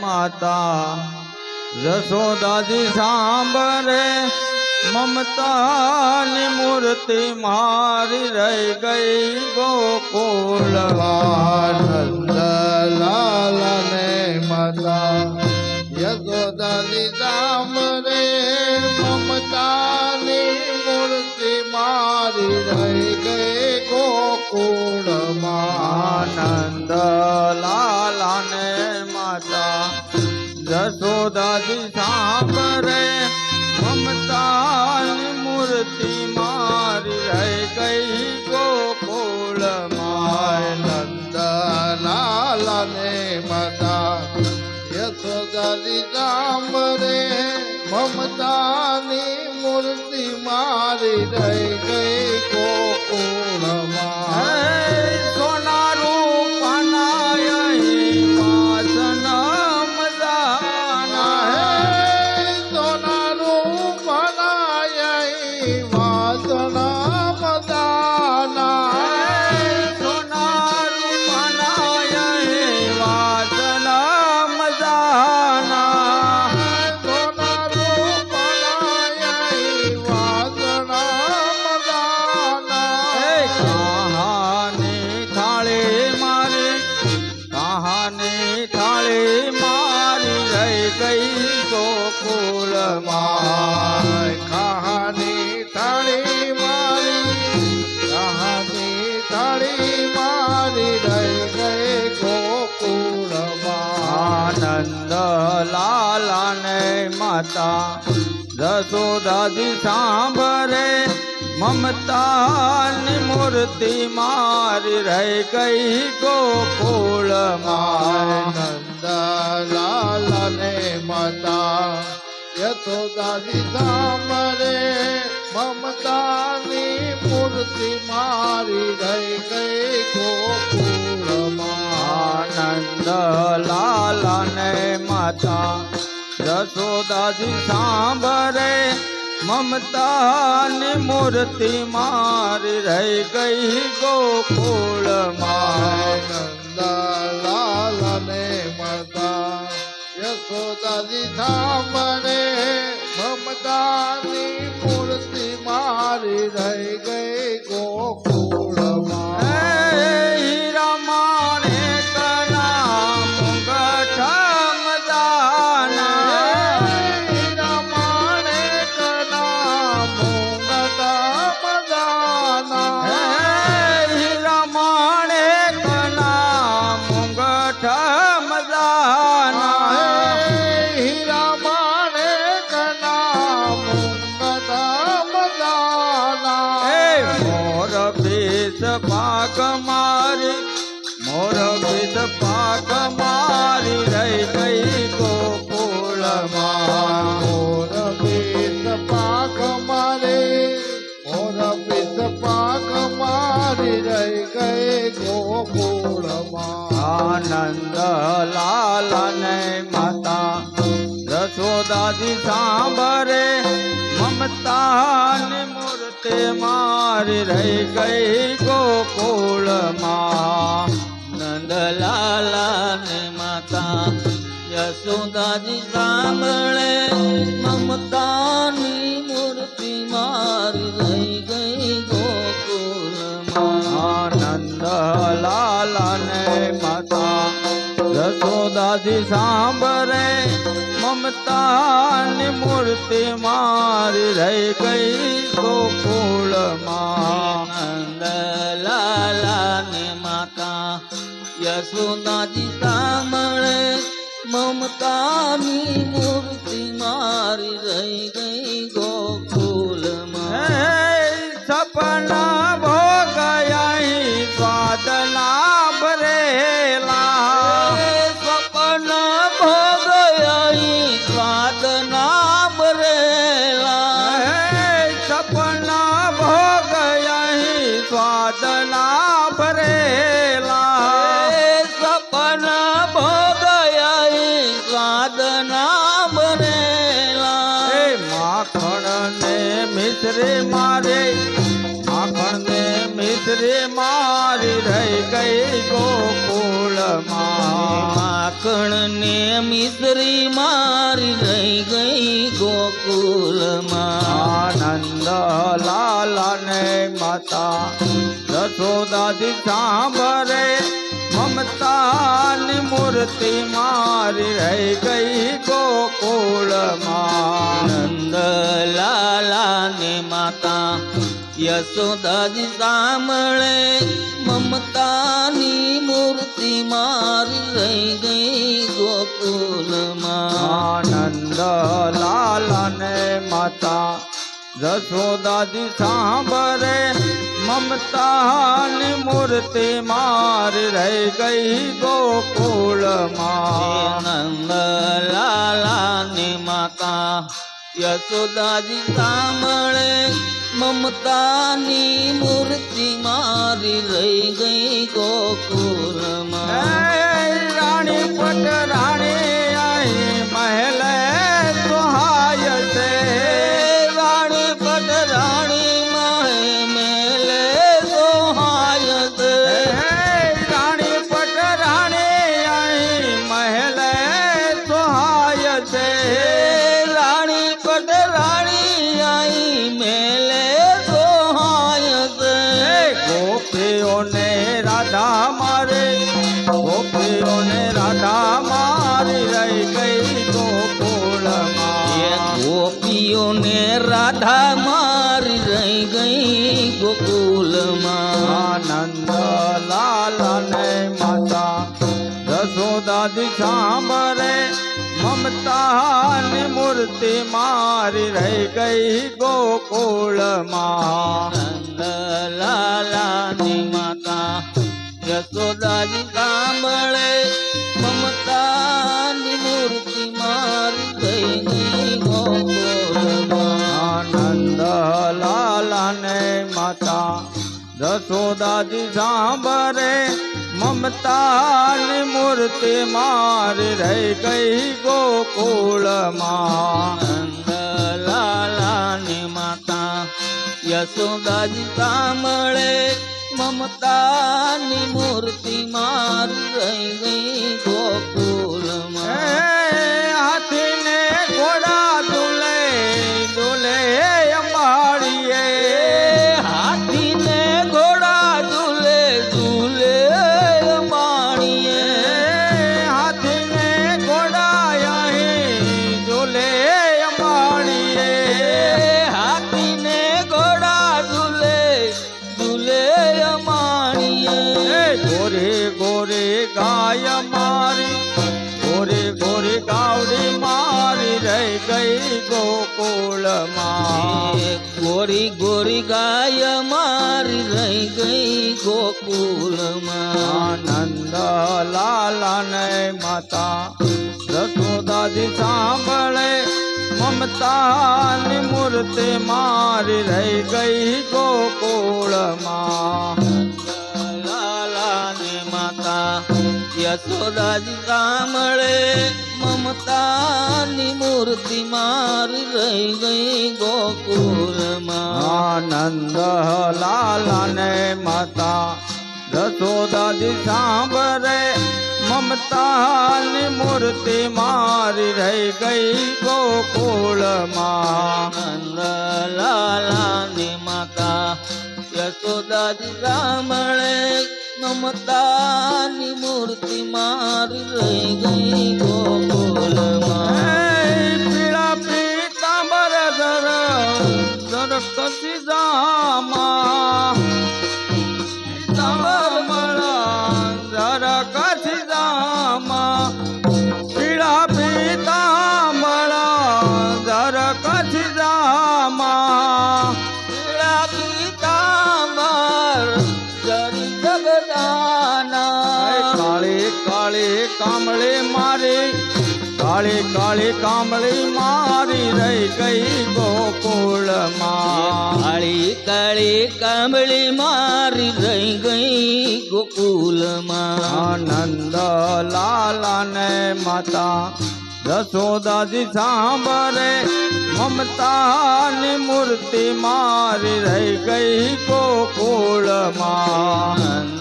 માતા જશોદાજી સાંભળે, મમતાની મૂર્તિ મારી રહી ગઈ ગોકુળમાં આનંદ લાલને માતા યશોદાની સાંભળે, મમતા મારી રહી ગઈ ગોકુળમાં આનંદ લાલાને માતા. જશોદાજી સાંભરે મમતાની મૂર્તિ મારી રહી ગઈ ગોકુળમાં આનંદ લાલને માતા. યશોદાની સાંભળે મમતાની મૂર્તિ મારી રહી ગઈ ગોકુળમાં જશોદાજી સાંભરે મમતાની મૂર્તિ મારી રહી ગઈ ગોકુળમાં. આનંદ મતા યશોદાજી સાંભરે મમતાની મૂર્તિ મારી રહી ગઈ ગોકુળમાં. આનંદ લાલાને માતા જશોદાજી સાંભળે, મમતાની મૂર્તિ મારી રહી ગઈ ગોકુળમાં. લાલને માતા યશોદાજી સાંભળે, મમતાની મૂર્તિ મારી રહી ગઈ ગોકુળમાં. આનંદ લાલને માતા રસોદાજી સાંભરે મમતાની મૂર્તિ મારી રહી ગઈ ગોકુળમાં. નંદલાલાને માતા યશોદાજી સાંભળે, મમતાની મૂર્તિ મારી રહી ગઈ ગોકુળમાં. આનંદ લાલાને માતા જશોદાજી સાંભળે, મમતાની મૂર્તિ મારી રહી ગઈ ગોકુળમાં આનંદ લાલાને માતા યશોદાજી સાંભળે, મમતાની મૂર્તિ મારી રહી ગઈ મિશ્રી મારી રહી ગઈ ગોકુલમાં. આનંદ લાલાને માતા જશોદાજી સાંભરે મમતાની મૂર્તિ મારી રહી ગઈ ગોકુળમાં નંદ લાલાને માતા યશોદાજી સાંભળે જશોદાજી સાંભરે મમતાની મૂર્તિ માર રહી ગઈ ગોકુળમાં. નંદ લાલાની માતા યશોદાજી સાંભળે મમતાની મૂર્તિ મારી રહી ગઈ ગોકુલમાં એ રાણી પટ રાણી સાંભળે મમતાની મૂર્તિ મારી રહી ગઈ ગોકુળમાં. લાલાની માતા યશોદાજી સાંભળે મમતાની મૂર્તિ મારી ગઈ ગોકુલમાં આનંદ લાલાને માતા જશોદાજી સાંભળે મમતાની મૂર્તિ માર રહી ગઈ ગોકુળમાં. લાલાની માતા યશોદાજી મળે મમતાની મૂર્તિ માર રહી ગઈ મારી રહી ગઈ ગોકુલમાં આનંદ લાલાને માતા જશોદાજી સાંભળે મમતાની મૂર્તિ મારી રહી ગઈ ગોકુળમાં લાલાની માતા યશોદાજી સાંભળે મમતાની મૂર્તિ માર રહી ગઈ ગોકુલમાં આનંદ લાલાને માતા જશોદાજી સાંભળે મમતાની મૂર્તિ મારી રહી ગઈ ગોકુળમાં. નંદ લાલાની માતા યશોદાજી સાંભળે મમતાની મૂર્તિ મારી રહી ગઈ ગોકુલમાં પીળા પીતાંબર ધર ધર કસી કાળી કાળી કામળી મારી રહી ગઈ ગોકુળમાં. કાળી કાળી કામળી મારી રહી ગઈ ગોકુળમાં. આનંદ લાલાને માતા દસોદાજી સાંભરે મમતાની મૂર્તિ મારી રહી ગઈ ગોકુળમાં.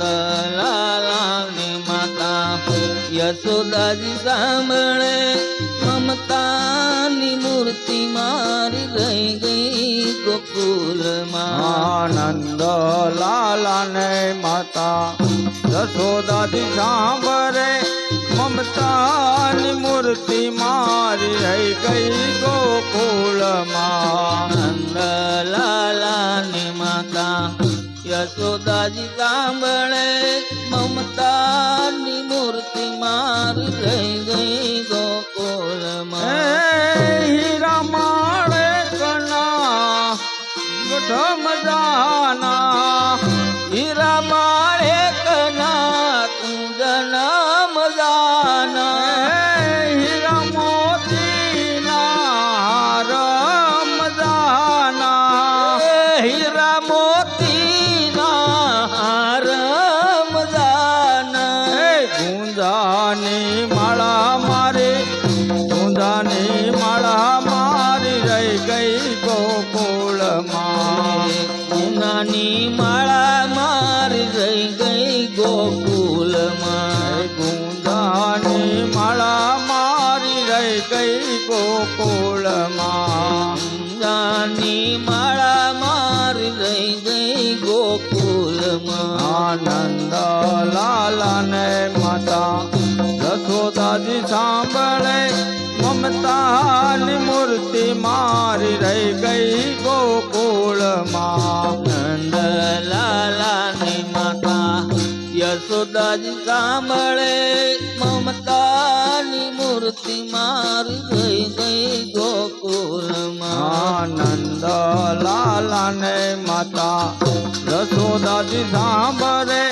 લાલાની માતા યશોદાજી સાંભળે મમતાની મૂર્તિ મારી રહી ગઈ ગોકુલમાં. આનંદ લાલાને માતા યશોદાજી સાંભળે મમતાની મૂર્તિ મારી રહી ગઈ ગોકુલમાં. આનંદ લાલાની માતા યશોદાજી સાંભળે મમતાની મૂર્તિ મારી રહી ગઈ હે ગોકુલમાં હીરા માળે કના ગઢ મજાના હીરા માળે કના કુંજન મજાના હીરા મોતીના હાર મજાના હીરા મોતીના સાંભળે મમતાની મૂર્તિ મારી રહી ગઈ ગોકુળમાં. નંદ લાલાની માતા યશોદાજી સાંભળે મમતાની મૂર્તિ મારી રહી ગઈ ગોકુલમાં આનંદ લાલાને માતા યશોદાજી સાંભળે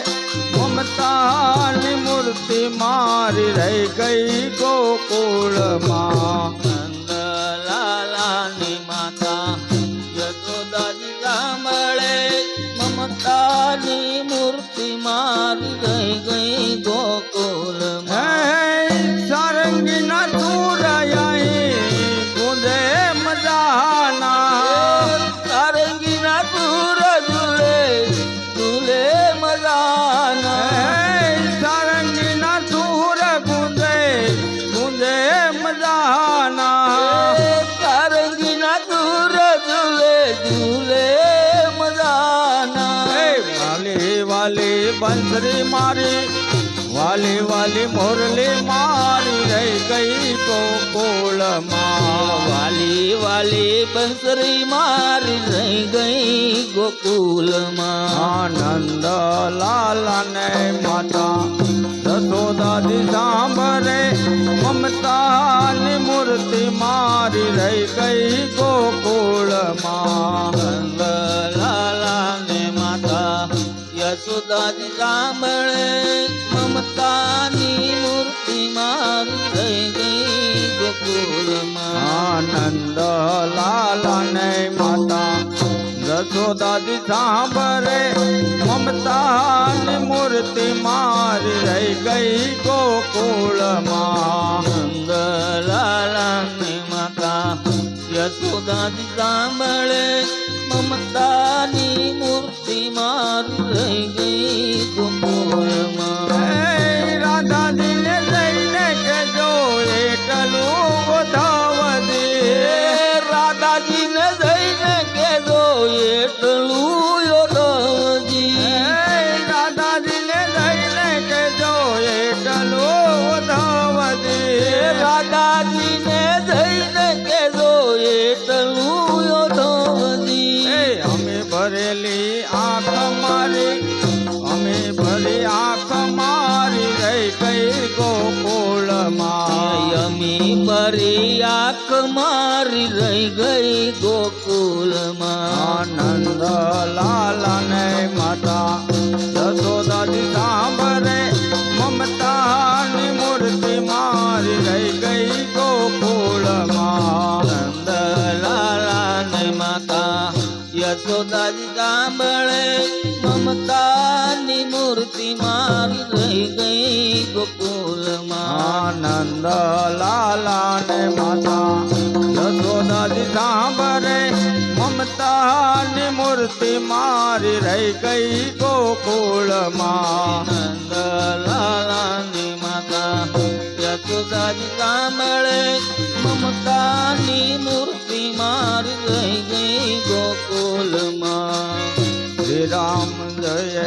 મમતાની મૂર્તિ મારી રહી ગઈ ગોકુળમાં નંદ લાલાની માતા, યશોદાજી સાંભળે મમતાની મૂર્તિ મારી રહી ગઈ ગોકુલમાં ગોકુલમાં આનંદ લાલાને માતા જશોદાજી સાંભળે મમતાની મૂર્તિ મારી રહી ગઈ ગોકુળમાં. નંદ લાલાને માતા યશોદાજી સાંભળે મમતાની મૂર્તિ મારી રહી ગઈ ગોકુલમાં આનંદ લાલાને માતા જશોદાજી સાંભળે, મમતાની મૂર્તિ માર રહી ગઈ ગોકુળમાં. નંદ લાલાની માતા યશોદાજી સાંભળે, મમતાની મૂર્તિ માર રહી ગઈ બરી આંખ મારી રહી ગઈ ગોકુલમાં. આનંદ લાલાને માતા જશોદાજી સાંભળે મમતાની મૂર્તિ મારી રહી ગઈ ગોકુળમાં નંદ લાલાને માતા યશોદાજી સાંભળે મમતાની મૂર્તિ રહી ગઈ ગોકુલમાં આનંદ લાલાને માતા જશોદાજી સાંભળે મમતાની મૂર્તિ મારી રહી ગઈ ગોકુળમાં નંદ લાલાની માતા યશોદાજી સાંભળે મમતાની મૂર્તિ મારી રહી ગઈ ગોકુલમાં શ્રી રામ જય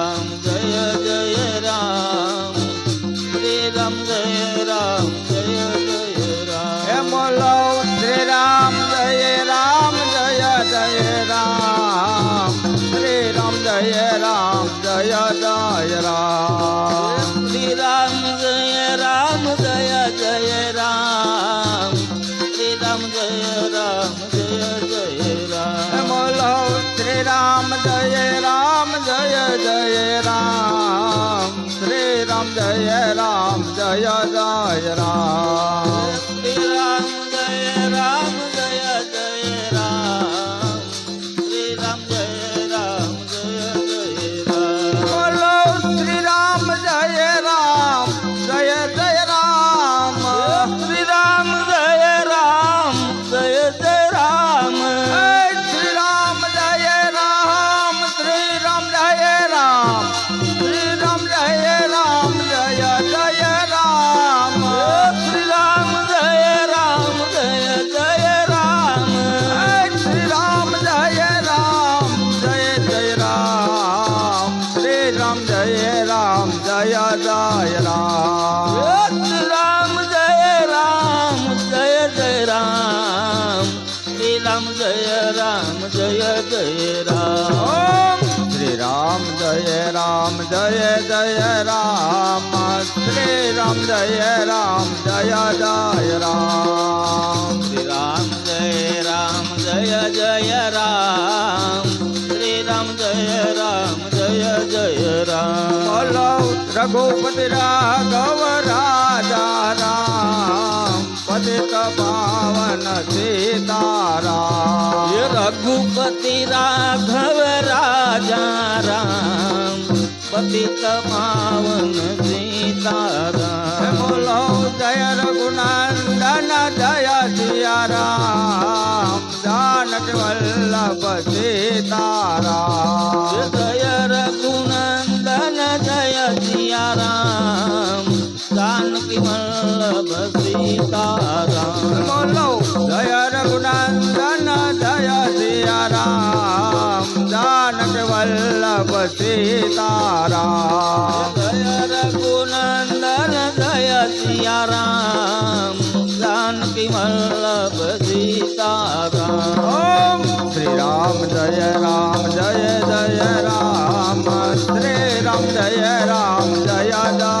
રામ જય જય રામ. શ્રી રામ જય રામ જય જય રામ. શ્રી રામ જય રામ જય જય રામ. શ્રી રામ જય રામ જય જય રામ. શ્રી રામ જય રામ જય જય રામ. બોલો રઘુપતિ રાઘવ રાજા. રસિક પાવન સીતારા રઘુપતિ રાઘવ રાજા રામ પતિત પાવન સીતારા બોલો જય રઘુનંદન જય સિયારામ. જાનક વલ્લભ સીતારા જય રઘુનંદન જય સિયારામ. જાનકી વલ્લભ સીતારામ બોલો જય રઘુનંદન જય સિયારામ જાનક વલ્લભ સીતારામ જય રઘુનંદન જય સિયારામ જાનકી વલ્લભ સીતારામ ઓમ શ્રી રામ જય રામ જય જય રામ શ્રી રામ જય રામ જય જય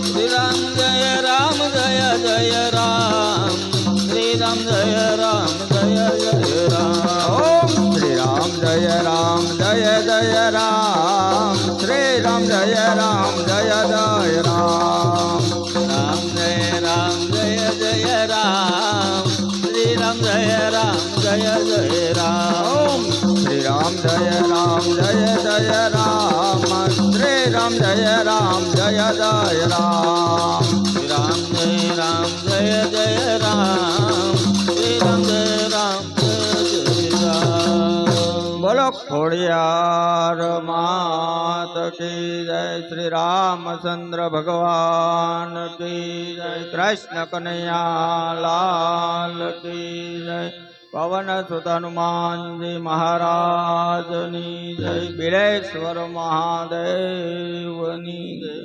જય રામ શ્રી રામ જય રામ જય જય રામ શ્રી રામ જય રામ જય જય રામ શ્રી રામ જય રામ જય જય રામ શ્રી રામ જય રામ જય રામ બોલો, ખોડિયાર માત કી જય શ્રી રામચંદ્ર ભગવાન કી જય. કૃષ્ણ કનૈયા લાલ કી જય. પવન સુત હનુમાનજી મહારાજની જય બિરેશ્વર મહાદેવની જય